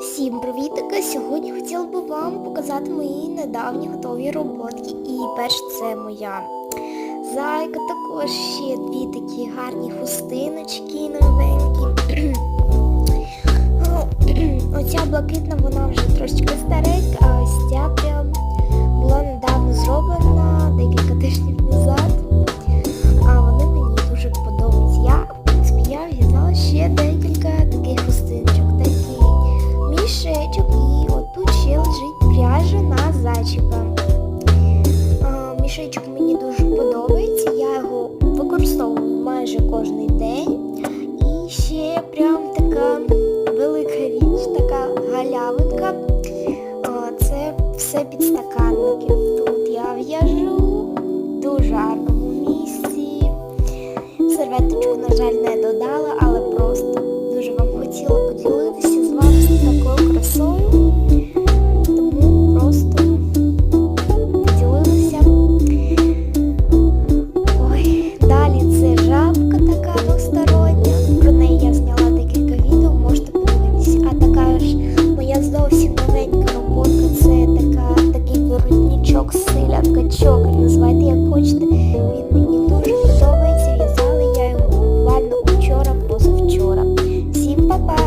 Всім привітики! Сьогодні хотіла би вам показати мої недавні готові роботки. І перш це моя зайка, також ще дві такі гарні хустиночки новенькі. Оця блакитна, вона вже трошечки старенька, а ось ця прям А, мені дуже подобається, я його використовую майже кожен день. І ще прям така велика річ, така галявинка. Це все підстаканники. Тут я в'яжу дуже гарному місці. Серветочку, на жаль, не додала, але просто дуже вам Flash.